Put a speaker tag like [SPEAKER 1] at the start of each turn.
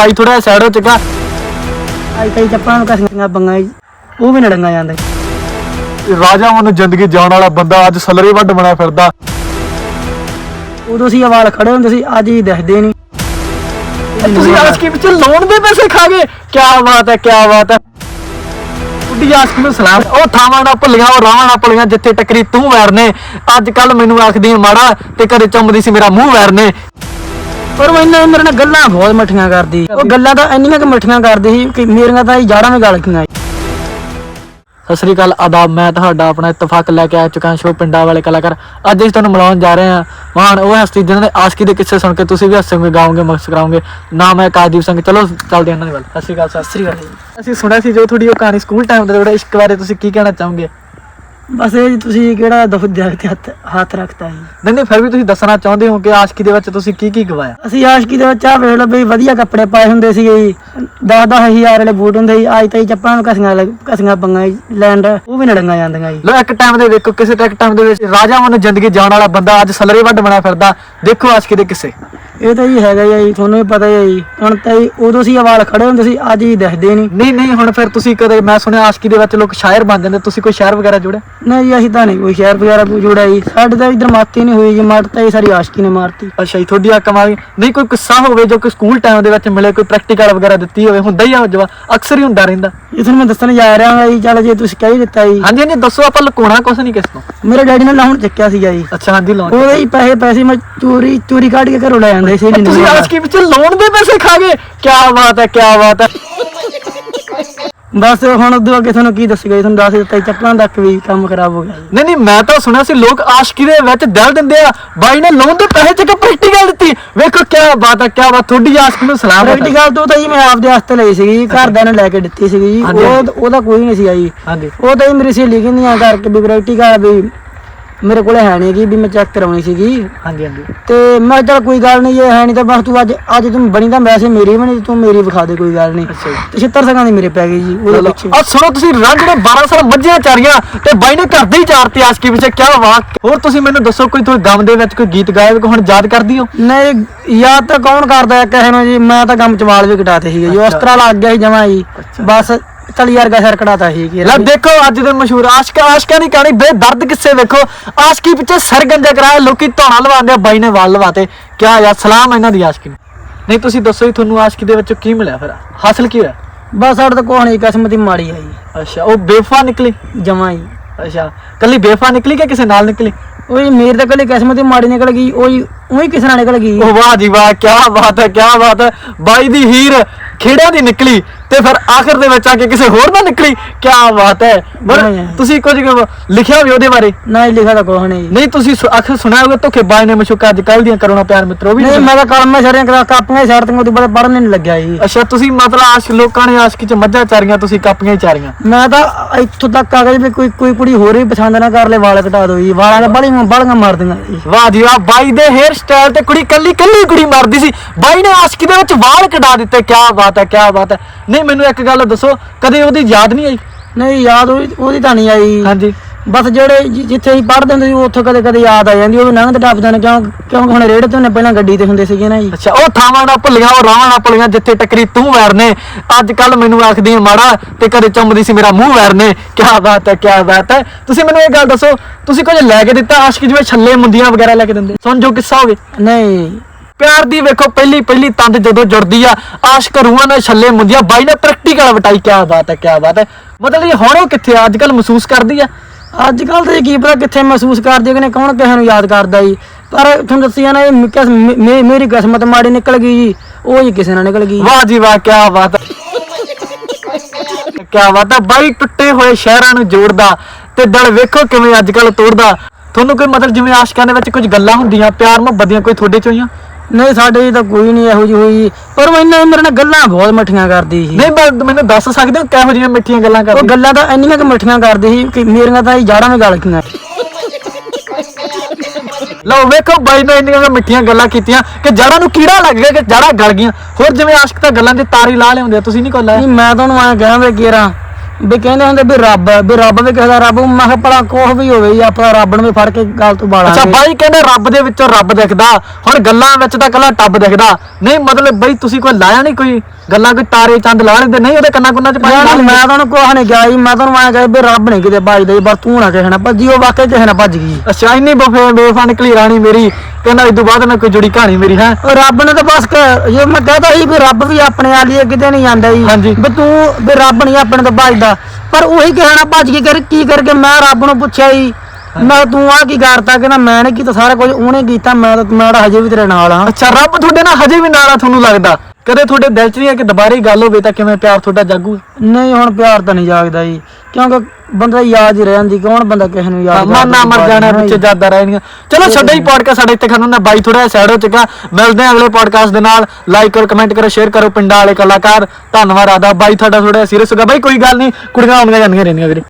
[SPEAKER 1] ਭਾਈ ਥੋੜਾ ਸਾਈਡ ਹੋ ਚੁੱਕਾ।
[SPEAKER 2] ਅੱਜ ਕਈ ਚੱਪਲਾਂ ਨੂੰ ਕਸੀਆਂ ਬੰਗਾ ਉਹ ਵੀ ਨੜੰਗਾ ਜਾਂਦੇ।
[SPEAKER 1] ਰਾਜਾ ਮਨ ਜ਼ਿੰਦਗੀ ਜਿਉਣ ਵਾਲਾ ਬੰਦਾ ਅੱਜ ਸਲਰੀ ਵੱਡ ਬਣਿਆ ਫਿਰਦਾ।
[SPEAKER 2] ਉਦੋਂ ਸੀ ਵਾਲ ਖੜੇ ਹੁੰਦੇ ਸੀ ਅੱਜ ਹੀ ਦਿਖਦੇ ਨਹੀਂ।
[SPEAKER 1] ਤੁਸੀਂ ਆਸਕੀ ਵਿੱਚ ਲੋਨ ਦੇ ਪੈਸੇ ਖਾ ਗਏ? ਕੀ ਬਾਤ ਹੈ ਕੀ ਬਾਤ ਹੈ। ਉੱਡੀ ਆਸਕੀ ਨੂੰ ਸਲਾਮ। ਉਹ ਥਾਵਾਂ ਨਾ ਭੁੱਲੀਆਂ ਉਹ ਰਾਵਾਂ ਨਾ ਭੁੱਲੀਆਂ ਜਿੱਥੇ ਟੱਕਰੀ ਤੂੰ ਵੈਰ ਨੇ। ਅੱਜ ਕੱਲ ਮੈਨੂੰ ਆਖਦੀ ਮਾੜਾ ਤੇ ਕਦੇ ਚੁੰਮਦੀ ਸੀ ਮੇਰਾ ਮੂੰਹ ਵੈਰ ਨੇ।
[SPEAKER 2] ਪਰ ਮੈਨੂੰ ਮੇਰੇ ਨਾਲ ਗੱਲਾਂ ਬਹੁਤ ਮਿੱਠੀਆਂ ਕਰਦੀ। ਉਹ ਗੱਲਾਂ ਤਾਂ ਇੰਨੀਆਂ ਕਿ ਮਿੱਠੀਆਂ ਕਰਦੀ ਸੀ ਕਿ ਮੇਰੀਆਂ ਤਾਂ ਜਾੜਾਂ ਵਿੱਚ ਗਲ ਖੀਆਂ
[SPEAKER 1] ਸਤਿ ਸ੍ਰੀ ਅਕਾਲ ਆਦਾਬ ਮੈਂ ਤੁਹਾਡਾ ਆਪਣਾ ਇਤਫਾਕ ਲੈ ਕੇ ਆ ਚੁੱਕਾ ਹਾਂ ਸ਼ੋ ਪਿੰਡਾਂ ਵਾਲੇ ਕਲਾਕਾਰ। ਅੱਜ ਅਸੀਂ ਤੁਹਾਨੂੰ ਮਿਲਾਉਣ ਜਾ ਰਹੇ ਹਾਂ ਮਹਾਨ ਉਹ ਹਸਤੀ ਜਿਨ੍ਹਾਂ ਦੇ ਆਸ਼ਕੀ ਦੇ ਕਿੱਸੇ ਸੁਣ ਕੇ ਤੁਸੀਂ ਵੀ ਹੱਸੋਗੇ ਗਾਓਗੇ ਮੁਸਕਰਾਓਗੇ। ਨਾਮ ਹੈ ਕਾਜਦੀਪ ਸਿੰਘ। ਚਲੋ ਚੱਲਦੇ ਹਾਂ ਇਹਨਾਂ ਦੇ ਵੱਲ। ਸਤਿ ਸ੍ਰੀ ਅਕਾਲ ਸਤਿ ਸ੍ਰੀ ਅਕਾਲ। ਅਸੀਂ ਸੁਣਿਆ ਸੀ ਜੋ ਤੁਹਾਡੀ ਉਹ ਕਹਾਣੀ ਸਕੂਲ ਟਾਈਮ ਦੇ ਜਿਹੜਾ ਇਸ਼ਕ ਬਾਰੇ ਤੁਸੀਂ ਕੀ ਕਹਿਣਾ ਚਾਹੋਗੇ?
[SPEAKER 2] ਬਸ ਇਹ ਜੀ ਤੁਸੀਂ ਕਿਹੜਾ ਦੁੱਖ ਦੇ ਤੇ ਹੱਥ ਹੱਥ ਰੱਖਤਾ ਸੀ
[SPEAKER 1] ਨਹੀਂ ਨਹੀਂ ਫਿਰ ਵੀ ਤੁਸੀਂ ਦੱਸਣਾ ਚਾਹੁੰਦੇ ਹੋ ਕਿ ਆਸ਼ਕੀ ਦੇ ਵਿੱਚ ਤੁਸੀਂ ਕੀ ਕੀ ਗਵਾਇਆ
[SPEAKER 2] ਅਸੀਂ ਆਸ਼ਕੀ ਦੇ ਵਿੱਚ ਆ ਵੇਖ ਲਓ ਬਈ ਵਧੀਆ ਕੱਪੜੇ ਪਾਏ ਹੁੰਦੇ ਸੀਗੇ ਜੀ। 10 ਦਸ ਹਜ਼ਾਰ ਵਾਲੇ ਬੂਟ ਹੁੰਦੇ ਸੀ। ਅੱਜ ਤਾਂ ਜੀ ਚੱਪਲਾਂ ਨੂੰ ਕਸੀਆਂ ਲੱਗ- ਕਸੀਆਂ ਪੰਗਾ ਲੈਂਡ ਉਹ ਵੀ ਨੜੰਗਾ ਜਾਂਦੀਆਂ ਜੀ।
[SPEAKER 1] ਲੋ ਇੱਕ ਟਾਈਮ ਦੇ ਵੇਖੋ ਕਿਸੇ ਇੱਕ ਟਾਈਮ ਦੇ ਵਿੱਚ ਰਾਜਾ ਮਨ ਜ਼ਿੰਦਗੀ ਜਿਉਣ ਵਾਲਾ ਬੰਦਾ ਅੱਜ ਸਲਰੀ ਵੱਡ ਬਣਿਆ ਫਿਰਦਾ। ਦੇਖੋ ਆਸ਼ਕੀ ਦੇ ਕਿੱਸੇ।
[SPEAKER 2] ਇਹ ਤਾਂ ਜੀ ਹੈਗਾ ਹੀ ਆ ਜੀ ਤੁਹਾਨੂੰ ਵੀ ਪਤਾ ਹੀ ਹੈ ਜੀ। ਹੁਣ ਤਾਂ ਜੀ ਉਦੋਂ ਸੀ ਵਾਲ ਖੜੇ ਹੁੰਦੇ ਸੀ ਅੱਜ ਹੀ ਦਿਖਦੇ ਨਹੀਂ।
[SPEAKER 1] ਨਹੀਂ ਨਹੀਂ ਹੁਣ ਫਿਰ ਤੁਸੀਂ ਕਦੇ ਮੈਂ ਸੁਣਿਆ ਆਸ਼ਕੀ ਦੇ ਵਿੱਚ ਲੋਕ ਸ਼ਾਇਰ ਬਣ ਜਾਂਦੇ ਤੁਸੀਂ ਕੋਈ ਸ਼ਾਇਰ ਵਗੈਰਾ ਜੁੜਿਆ?
[SPEAKER 2] ਨਹੀਂ ਜੀ ਅਸੀਂ ਤਾਂ ਨਹੀਂ ਕੋਈ ਸ਼ਹਿਰ ਵਗੈਰਾ ਕੋਈ ਜੋੜਿਆ ਜੀ। ਸਾਡੇ ਤਾਂ ਇਧਰ ਮਾਤੀ ਨਹੀਂ ਹੋਈ ਜੀ ਮੱਟ ਤਾਂ ਇਹ ਸਾਰੀ ਆਸ਼ਕੀ ਨੇ ਮਾਰਤੀ।
[SPEAKER 1] ਅੱਛਾ ਜੀ ਤੁਹਾਡੀ ਆ ਕਮਾਈ ਨਹੀਂ ਕੋਈ ਕਿੱਸਾ ਹੋਵੇ ਜੋ ਕਿ ਸਕੂਲ ਟਾਈਮ ਦੇ ਵਿੱਚ ਮਿਲੇ ਕੋਈ ਪ੍ਰੈਕਟੀਕਲ ਵਗੈਰਾ ਦਿੱਤੀ ਹੋਵੇ ਹੁੰਦਾ ਹੀ ਆ ਜਵਾ ਅਕਸਰ ਹੀ ਹੁੰਦਾ ਰਹਿੰਦਾ।
[SPEAKER 2] ਇਹ ਤੁਹਾਨੂੰ ਮੈਂ ਦੱਸਣ ਜਾ ਰਿਹਾ ਹਾਂ ਜੀ ਚੱਲ ਜੇ ਤੁਸੀਂ ਕਹਿ ਹੀ ਦਿੱਤਾ ਜੀ।
[SPEAKER 1] ਹਾਂਜੀ ਹਾਂਜੀ ਦੱਸੋ ਆਪਾਂ ਲੁਕਾਉਣਾ ਕੁਛ ਨਹੀਂ ਕਿਸ ਤੋਂ।
[SPEAKER 2] ਮੇਰੇ ਡੈਡੀ ਨੇ ਲਾਉਣ ਚੱਕਿਆ ਸੀਗਾ ਜੀ।
[SPEAKER 1] ਅੱਛਾ ਹਾਂਜੀ ਲੋਨ
[SPEAKER 2] ਉਹਦੇ ਹੀ ਪੈਸੇ ਪੈਸੇ ਮੈਂ ਚੋਰੀ ਚੋਰੀ ਕੱਢ ਕੇ ਘਰੋਂ ਲੈ ਜਾਂਦੇ ਸੀ
[SPEAKER 1] ਤੁਸੀਂ ਆਸਕੀ ਵਿੱਚ ਲੋਨ ਦੇ ਪੈਸੇ ਖਾ ਗਏ? ਕੀ ਬਾਤ ਹੈ ਕੀ ਬਾਤ ਹੈ।
[SPEAKER 2] ਬਸ ਹੁਣ ਉਦੋਂ ਅੱਗੇ ਤੁਹਾਨੂੰ ਕੀ ਦੱਸੇਗਾ ਜੀ ਤੁਹਾਨੂੰ ਦੱਸ ਦਿੱਤਾ ਚੱਪਲਾਂ ਤੱਕ ਵੀ ਕੰਮ ਖਰਾਬ ਹੋ ਗਿਆ ਜੀ।
[SPEAKER 1] ਨਹੀਂ ਨਹੀਂ ਮੈਂ ਤਾਂ ਸੁਣਿਆ ਸੀ ਲੋਕ ਆਸ਼ਕੀ ਦੇ ਵਿੱਚ ਦਿਲ ਦਿੰਦੇ ਆ। ਬਾਈ ਨੇ ਲੋਨ ਦੇ ਪੈਸੇ ਚੱਕ ਪ੍ਰੈਕਟੀਕਲ ਦਿੱਤੀ। ਵੇਖੋ ਕੀ ਬਾਤ ਹੈ ਕੀ ਬਾਤ ਤੁਹਾਡੀ ਆਸ਼ਕੀ ਨੂੰ ਸਲਾਮ ਹੈ
[SPEAKER 2] ਪ੍ਰੈਕਟੀਕਲ ਤੋਂ ਤਾਂ ਜੀ ਮੈਂ ਆਪਦੇ ਵਾਸਤੇ ਲਈ ਸੀਗੀ ਜੀ ਘਰਦਿਆਂ ਨੇ ਲੈ ਕੇ ਦਿੱਤੀ ਸੀਗੀ ਜੀ।
[SPEAKER 1] ਹਾਂਜੀ।
[SPEAKER 2] ਉਹ ਉਹਦਾ ਕੋਈ ਨਹੀਂ ਸੀਗਾ ਜੀ
[SPEAKER 1] ਹਾਂਜੀ।
[SPEAKER 2] ਉਹ ਤਾਂ ਜੀ ਮੇਰੀ ਸਹੇਲੀ ਕਹਿੰਦੀਆਂ ਕਰਕੇ ਵੀ ਪ੍ਰੈਕਟੀਕਲ ਵੀ ਮੇਰੇ ਕੋਲੇ ਹੈ ਨਹੀਂ ਗੀ ਵੀ ਮੈਂ ਚੈੱਕ ਕਰਾਉਣੀ ਸੀਗੀ।
[SPEAKER 1] ਹਾਂਜੀ ਹਾਂਜੀ।
[SPEAKER 2] ਤੇ ਮੈਂ ਕਿਹਾ ਚੱਲ ਕੋਈ ਗੱਲ ਨਹੀਂ ਇਹ ਹੈ ਨਹੀਂ ਤਾਂ ਬਸ ਤੂੰ ਅੱਜ ਅੱਜ ਤੂੰ ਬਣੀ ਤਾਂ ਵੈਸੇ ਮੇਰੀ ਬਣੀ ਤੂੰ ਮੇਰੀ ਵਿਖਾ ਦੇ ਕੋਈ ਗੱਲ ਨਹੀਂ
[SPEAKER 1] ਅੱਛਾ
[SPEAKER 2] ਤੇ 76 ਸਕਾਂ ਦੀ ਮੇਰੇ ਪੈ ਗਈ ਜੀ ਉਹਦੇ ਪਿੱਛੇ।
[SPEAKER 1] ਆ ਸੁਣੋ ਤੁਸੀਂ ਰੰਗ ਦੇ 12 ਸਾਲ ਮੱਝੀਆਂ ਚਾਰੀਆਂ ਤੇ ਬਾਈ ਨੇ ਘਰ ਦੇ ਹੀ ਚਾਰਤੀ ਆਸ਼ਕੀ ਵਿੱਚ ਕੀ ਵਾਕ ਹੋਰ ਤੁਸੀਂ ਮੈਨੂੰ ਦੱਸੋ ਕੋਈ ਤੁਹਾਡੇ ਗਮ ਦੇ ਵਿੱਚ ਕੋਈ ਗੀਤ ਗਾਇਆ ਕੋਈ ਹੁਣ ਯਾਦ ਕਰਦੀ ਹੋ?
[SPEAKER 2] ਨਹੀਂ ਯਾਦ ਤਾਂ ਕੌਣ ਕਰਦਾ ਹੈ ਕਿਸੇ ਨੂੰ ਜੀ ਮੈਂ ਤਾਂ ਗਮ ਚ ਵਾਲ ਵੀ ਕਟਾਤੇ ਸੀਗੇ ਜੀ ਉਸ ਤਰ੍ਹਾਂ ਲੱਗ ਗਿਆ ਸੀ ਜਮਾ ਜੀ। ਬਸ ਕਲੀ ਵਰਗਾ ਸਿਰ ਕਟਾਤਾ ਸੀ ਕਿ
[SPEAKER 1] ਲੈ ਦੇਖੋ ਅੱਜ ਦੇ ਮਸ਼ਹੂਰ ਆਸ਼ਕ ਆਸ਼ਕਾਂ ਦੀ ਕਹਾਣੀ ਬੇਦਰਦ ਕਿੱਸੇ ਵੇਖੋ? ਆਸ਼ਕੀ ਪਿੱਛੇ ਸਰ ਗੰਜਾ ਕਰਾਇਆ ਲੋਕੀ ਧੌਣਾ ਲਵਾਉਂਦੇ ਆ ਬਾਈ ਨੇ ਵਾਲ ਲਵਾਤੇ। ਕਿਆ ਯਾਰ ਸਲਾਮ ਇਹਨਾਂ ਦੀ ਆਸ਼ਕੀ ਨੂੰ। ਨਹੀਂ ਤੁਸੀਂ ਦੱਸੋ ਜੀ ਤੁਹਾਨੂੰ ਆਸ਼ਕੀ ਦੇ ਵਿੱਚੋਂ ਕੀ ਮਿਲਿਆ ਫਿਰ? ਹਾਸਲ ਕੀ ਹੋਇਆ?
[SPEAKER 2] ਬਸ ਸਾਡੇ ਤਾਂ ਕੋਹਣੀ ਕਿਸਮਤ ਹੀ ਮਾੜੀ ਹੈ ਜੀ।
[SPEAKER 1] ਅੱਛਾ ਉਹ ਬੇਫਾ ਨਿਕਲੀ?
[SPEAKER 2] ਜਮਾ ਜੀ
[SPEAKER 1] ਅੱਛਾ ਕੱਲੀ ਬੇਫਾ ਨਿਕਲੀ ਕਿ ਕਿਸੇ ਨਾਲ ਨਿਕਲੀ?
[SPEAKER 2] ਉਹ ਮੇਰੀ ਤਾਂ ਕੱਲੀ ਕਿਸਮਤ ਹੀ ਮਾੜੀ ਨਿਕਲ ਗਈ ਉਹ ਹੀ ਉਹੀ ਕਿਸੇ ਨਾਲ ਨਿਕਲ ਗਈ?
[SPEAKER 1] ਉਹ ਵਾਹ ਜੀ ਵਾਹ ਕੀ ਬਾਤ ਹੈ ਕੀ ਬਾਤ ਹੈ। ਬਾਈ ਦੀ ਹੀਰ ਖੇੜਿਆਂ ਦੀ ਨਿਕਲੀ ਤੇ ਫਿਰ ਆਖਰ ਦੇ ਵਿੱਚ ਆ ਕੇ ਕਿਸੇ ਹੋਰ ਨਾਲ ਨਿਕਲੀ। ਕੀ ਬਾਤ ਹੈ। ਪਰ
[SPEAKER 2] ਨਹੀਂ।
[SPEAKER 1] ਤੁਸੀਂ ਕੁਝ ਲਿਖਿਆ ਵੀ ਉਹਦੇ ਬਾਰੇ?
[SPEAKER 2] ਨਾ ਹੀ ਲਿਖਿਆ ਤਾਂ ਕੋਹ ਨਹੀਂ
[SPEAKER 1] ਨਹੀਂ ਤੁਸੀਂ ਸੁ- ਅਕਸਰ ਸੁਣਿਆ ਹੋਗਾ ਧੋਖੇ ਬਾਈ ਨੇ ਮਸ਼ੂਕਾ ਅੱਜ ਕੱਲ ਦੀਆਂ ਕਰੋਨਾ ਪਿਆਰ ਮਿੱਤਰੋ ਵੀ
[SPEAKER 2] ਨਹੀਂ ਮੈਂ ਤਾਂ ਕਲਮੇ ਛੜੀਆਂ ਕਰਾ ਕਾਪੀਆਂ ਛੱਡ ਤੀਆਂ ਉਹਦੇ ਬਾਅਦ ਪੜਨ ਨਹੀਂ ਲੱਗਿਆ ਜੀ।
[SPEAKER 1] ਅੱਛਾ ਤੁਸੀਂ ਮਤਲਬ ਆਸ਼ ਲੋਕਾਂ ਨੇ ਆਸ਼ਕੀ ਚ ਮੱਝਾਂ ਚਾਰੀਆਂ ਤੁਸੀਂ ਕਾਪੀਆਂ ਹੀ ਚਾਰੀਆਂ।
[SPEAKER 2] ਮੈਂ ਤਾਂ ਇੱਥੋਂ ਤੱਕ ਆ ਗਿਆ ਜੀ ਵੀ ਕੋਈ ਕੋਈ ਕੁੜੀ ਹੋਰ ਵੀ ਪਸੰਦ ਨਾ ਕਰ ਲੈ ਵਾਲ ਕਟਾ ਦੋ ਜੀ। ਵਾਲਾਂ ਦਾ ਬੜੀ ਬੜੀਆਂ ਮਾਰ ਜੀ।
[SPEAKER 1] ਵਾਹ ਜੀ ਵਾਹ ਬਾਈ ਦੇ ਹੇਅਰ ਸਟਾਈਲ ਤੇ ਕੁੜੀ ਕੱਲੀ ਕੱਲੀ ਕੁੜੀ ਮਰਦੀ ਸੀ। ਬਾਈ ਨੇ ਆਸ਼ਕੀ ਦੇ ਵਿੱਚ ਵਾਲ ਕਟਾ ਦਿੱਤੇ? ਕੀ ਬਾਤ ਹੈ ਕੀ ਬਾਤ ਹੈ। ਨਹੀਂ ਮੈਨੂੰ ਇੱਕ ਗੱਲ ਦੱਸੋ ਕਦੇ ਉਹਦੀ ਯਾਦ ਨਹੀਂ ਆਈ?
[SPEAKER 2] ਨਹੀਂ ਯਾਦ ਉਹਦੀ ਉਹਦੀ ਤਾਂ ਨਹੀਂ ਆਈ।
[SPEAKER 1] ਹਾਂਜੀ।
[SPEAKER 2] ਬਸ ਜਿਹੜੇ ਜਿ- ਜਿੱਥੇ ਹੀ ਪੜ੍ਹਦੇ ਹੁੰਦੇ ਸੀ ਉੱਥੋਂ ਕਦੇ ਕਦੇ ਯਾਦ ਆ ਜਾਂਦੀ ਉਹ ਵੀ ਲੰਘਦੇ ਟੱਪਦੇ ਨੇ ਕਿਉਂ ਕਿਉਂਕਿ ਹੁਣ ਰੇੜੇ ਤੋਂ ਨੇ ਪਹਿਲਾਂ ਗੱਡੀ ਤੇ ਹੁੰਦੇ ਸੀਗੇ ਨਾ ਜੀ।
[SPEAKER 1] ਅੱਛਾ ਉਹ ਥਾਵਾਂ ਨਾ ਭੁੱਲੀਆਂ ਉਹ ਰਾਵਾਂ ਨਾ ਭੁੱਲੀਆਂ ਜਿੱਥੇ ਟੱਕਰੀ ਤੂੰ ਵੈਰ ਨੇ। ਅੱਜ ਕੱਲ ਮੈਨੂੰ ਆਖਦੀ ਆਂ ਮਾੜਾ ਤੇ ਕਦੇ ਚੁੰਮਦੀ ਸੀ ਮੇਰਾ ਮੂੰਹ ਵੈਰ ਨੇ। ਕੀ ਬਾਤ ਹੈ ਕੀ ਬਾਤ ਹੈ। ਤੁਸੀਂ ਮੈਨੂੰ ਇਹ ਗੱਲ ਦੱਸੋ ਤੁਸੀਂ ਕੁਝ ਲੈ ਕੇ ਦਿੱਤਾ ਆਸ਼ਕੀ ਜਿਵੇਂ ਛੱਲੇ ਮੁੰਦੀਆਂ ਵਗੈਰਾ ਲੈ ਕੇ ਦਿੰਦੇ? ਸੁਣ ਜੋ ਕਿੱਸਾ ਹੋਵੇ
[SPEAKER 2] ਨਹੀਂ।
[SPEAKER 1] ਪਿਆਰ ਦੀ ਵੇਖੋ, ਪਹਿਲੀ ਪਹਿਲੀ ਤੰਦ ਜਦੋਂ ਜੁੜਦੀ ਆ, ਆਸ਼ਕ ਰੂਹਾਂ ਨਾਲ ਛੱਲੇ ਮੁੰਦੀਆਂ, ਬਾਈ ਨੇ ਪ੍ਰੈਕਟੀਕਲ ਵਟਾਈ, ਕਿਆ ਬਾਤ ਹੈ, ਕਿਆ ਬਾਤ ਹੈ। ਮਤਲਬ ਇਹ ਹੁਣ ਉਹ ਕਿੱਥੇ ਆ? ਅੱਜ ਕੱਲ ਮਹਿਸੂਸ ਕਰਦੀ ਆ।
[SPEAKER 2] ਅੱਜ ਕੱਲ ਤੇ ਕੀ ਪਤਾ ਕਿੱਥੇ ਮਹਿਸੂਸ ਕਰਦੀ ਕਿ ਨੇ ਕੌਣ ਕਿਸੇ ਨੂੰ ਯਾਦ ਕਰਦਾ ਜੀ। ਪਰ ਤੁਹਾਨੂੰ ਦੱਸਿਆ ਨਾ, ਇਹ ਮੇਰੀ ਕਿਸਮਤ ਮਾੜੀ ਨਿਕਲ ਗਈ ਜੀ। ਉਹ ਜੀ ਕਿਸੇ ਨਾਲ ਨਿਕਲ ਗਈ।
[SPEAKER 1] ਵਾਹ ਜੀ ਵਾਹ, ਕਿਆ ਬਾਤ ਹੈ। ਕੀ ਬਾਤ ਹੈ, ਬਾਈ ਟੁੱਟੇ ਹੋਏ ਸ਼ਹਿਰਾਂ ਨੂੰ ਜੋੜਦਾ ਤੇ ਦਿਲ ਵੇਖੋ ਕਿਵੇਂ ਅੱਜ ਕੱਲ ਤੋੜਦਾ। ਤੁਹਾਨੂੰ ਕੋਈ ਮਤਲਬ ਜਿਵੇਂ ਆਸ਼ਕਾਂ ਦੇ ਵਿੱਚ ਕੁਝ ਗੱਲਾਂ ਹੁੰਦੀਆਂ, ਪਿਆਰ ਮੁਹੱਬਤ ਦੀਆਂ ਕੋਈ ਤੁਹਾਡੇ ਚ ਹੋਈਆਂ
[SPEAKER 2] ਨਹੀਂ ਸਾਡੇ ਜੀ ਤਾਂ ਕੋਈ ਨਹੀਂ ਇਹੋ ਜਿਹੀ ਹੋਈ। ਪਰ ਮੈਨੂੰ ਮੇਰੇ ਨਾਲ ਗੱਲਾਂ ਬਹੁਤ ਮਿੱਠੀਆਂ ਕਰਦੀ ਸੀ।
[SPEAKER 1] ਨਹੀਂ ਮੈਂ- ਮੈਨੂੰ ਦੱਸ ਸਕਦੇ ਹੋ ਕਿਹੋ ਜਿਹੀਆਂ ਮਿੱਠੀਆਂ ਗੱਲਾਂ
[SPEAKER 2] ਉਹ
[SPEAKER 1] ਕਰਦੀ
[SPEAKER 2] ਗੱਲਾਂ ਤਾਂ ਇੰਨੀਆਂ ਕਿ ਮਿੱਠੀਆਂ ਕਰਦੀ ਸੀ ਕਿ ਮੇਰੀਆਂ ਤਾਂ ਜਾੜਾਂ ਵਿੱਚ ਗਲ ਖੀਆਂ
[SPEAKER 1] ਲਓ ਵੇਖੋ ਬਾਈ ਨੇ ਇੰਨੀਆਂ ਮਿੱਠੀਆਂ ਗੱਲਾਂ ਕੀਤੀਆਂ ਕਿ ਜੜਾਂ ਨੂੰ ਕੀੜਾ ਲੱਗ ਗਿਆ ਕਿ ਜੜਾਂ ਗਲ ਗਈਆਂ। ਹੋਰ ਜਿਵੇਂ ਆਸ਼ਕ ਤਾਂ ਗੱਲਾਂ ਦੇ ਤਾਰੀ ਲਾ ਲਿਆਉਂਦੇ ਆ ਤੁਸੀਂ ਨਹੀਂ ਕੋਈ ਲਾਇਆ?
[SPEAKER 2] ਨਹੀਂ ਮੈਂ ਤੁਹਾਨੂੰ ਐਂ ਕਹਾਂ ਵੇ ਕੇਰਾ ਵੀ ਕਹਿੰਦੇ ਹੁੰਦੇ ਵੀ ਰੱਬ ਵੀ ਰੱਬ ਵੀ ਕਿਸੇ ਦਾ ਰੱਬ ਮੈਂ ਕਿਹਾ ਭਲਾ ਕੋਹ ਵੀ ਹੋਵੇ ਜੀ ਆਪਾਂ ਰੱਬ ਨੂੰ ਵੀ ਫੜ ਕੇ ਗੱਲ ਤੋਂ
[SPEAKER 1] ਅੱਛਾ
[SPEAKER 2] ਬਾਲਾਂਗੇ
[SPEAKER 1] ਬਾਈ ਕਹਿੰਦੇ ਰੱਬ ਦੇ ਵਿੱਚੋਂ ਰੱਬ ਦਿਖਦਾ ਹੁਣ ਗੱਲਾਂ ਵਿੱਚ ਤਾਂ ਕੱਲਾ ਟੱਬ ਦਿਖਦਾ। ਨਹੀਂ ਮਤਲਬ ਬਈ ਤੁਸੀਂ ਕੋਈ ਲਾਇਆ ਨਹੀਂ ਕੋਈ? ਗੱਲਾਂ ਕੋਈ ਤਾਰੇ ਚੰਦ ਲਾ ਲੈਂਦੇ ਨਹੀਂ ਉਹਦੇ ਕੰਨਾਂ ਕੁੰਨਾਂ ਚ ਪਾਈ
[SPEAKER 2] ਮੈਂ ਮੈਂ ਤੁਹਾਨੂੰ ਕੋਹ ਨਹੀਂ ਗਿਆ ਜੀ ਮੈਂ ਤੁਹਾਨੂੰ ਆਇਆ ਗਿਆ ਵੀ ਰੱਬ ਨਹੀਂ ਕਿਤੇ ਭੱਜਦਾ ਜੀ ਬਸ ਤੂੰ ਨਾ ਕਿਸੇ ਨਾਲ ਭੱਜੀ ਉਹ ਵਾਕਿਆ ਕਿਸੇ ਨਾਲ ਭੱਜ ਗਈ
[SPEAKER 1] ਅੱਛਾ ਇੰਨੀ ਬਫੇ ਬੇਫਾ ਨਿਕਲੀ ਰਾਣੀ ਮੇਰੀ ਕਹਿੰਦਾ ਤੋਂ ਬਾਅਦ ਨਾ ਕੋਈ ਜੁੜੀ ਕਹਾਣੀ ਮੇਰੀ ਹੈ?
[SPEAKER 2] ਉਹ ਰੱਬ ਨੇ ਤਾਂ ਬਸ ਕ- ਜੇ ਮੈਂ ਕਹਤਾ ਸੀ ਵੀ ਰੱਬ ਵੀ ਆਪਣੇ ਹੈ ਕਿਤੇ ਨਹੀਂ ਜਾਂਦਾ ਜੀ
[SPEAKER 1] ਹਾਂਜੀ।
[SPEAKER 2] ਵੀ ਤੂੰ ਵੀ ਰੱਬ ਨਹੀਂ ਆਪਣੇ ਤੋਂ ਭੱਜਦਾ। ਪਰ ਉਹੀ ਕਹਿਣਾ ਭੱਜ ਕੇ ਕਰ ਕੀ ਕਰਕੇ ਮੈਂ ਰੱਬ ਨੂੰ ਪੁੱਛਿਆ ਜੀ? ਮੈਂ ਤੂੰ ਆ ਕੀ ਕਰਤਾ? ਕਹਿੰਦਾ ਮੈਂ ਨੇ ਕੀਤਾ ਸਾਰਾ ਕੁਝ ਉਹਨੇ ਕੀਤਾ ਮੈਂ ਤਾਂ ਮੈਂ ਤਾਂ ਹਜੇ ਵੀ ਤੇਰੇ ਨਾਲ ਹਾਂ।
[SPEAKER 1] ਅੱਛਾ ਰੱਬ ਤੁਹਾਡੇ ਨਾਲ ਹਜੇ ਵੀ ਨਾਲ ਆ ਤੁਹਾਨੂੰ ਲੱਗਦਾ? ਕਦੇ ਤੁਹਾਡੇ ਦਿਲ 'ਚ ਨਹੀਂ ਹੈ ਕਿ ਦੁਬਾਰੇ ਗੱਲ ਹੋਵੇ ਤਾਂ ਕਿਵੇਂ ਪਿਆਰ ਤੁਹਾਡਾ ਜਾਗੂ
[SPEAKER 2] ਨਹੀਂ ਹੁਣ ਪਿਆਰ ਤਾਂ ਨਹੀਂ ਜਾਗਦਾ ਜੀ। ਕਿਉਂਕਿ ਬੰਦਾ ਯਾਦ ਹੀ ਰਹਿ ਜਾਂਦੀ ਕੌਣ ਬੰਦਾ ਕਿਸੇ ਨੂੰ ਯਾਦ
[SPEAKER 1] ਮਰ ਨਾ ਮਰ ਜਾਣਾ ਪਿੱਛੇ ਜਾਂਦਾ ਰਹਿਣੀਆਂ ਚਲੋ ਛੱਡੋ ਹੀ ਪੋਡਕਾਸਟ ਸਾਡੇ ਇੱਥੇ ਖਤਮ ਹੁੰਦਾ ਬਾਈ ਥੋੜਾ ਸਾਈਡ ਹੋ ਚੁੱਕਾ। ਮਿਲਦੇ ਹਾਂ ਅਗਲੇ ਪੋਡਕਾਸਟ ਦੇ ਨਾਲ। ਲਾਈਕ ਕਰੋ ਕਮੈਂਟ ਕਰੋ ਸ਼ੇਅਰ ਕਰੋ ਪਿੰਡਾਂ ਵਾਲੇ ਕਲਾਕਾਰ। ਧੰਨਵਾਦ ਆਦਾ ਬਾਈ ਤੁਹਾਡਾ ਥੋੜਾ ਸੀਰੀਅਸ ਹੋ ਗਿਆ। ਬਾਈ ਕੋਈ ਗੱਲ ਨਹੀਂ। ਕੁੜੀਆਂ ਆਉਂਦੀਆਂ ਜਾਂਦੀਆਂ ਰਹਿੰਦੀਆਂ ਵੀਰੇ।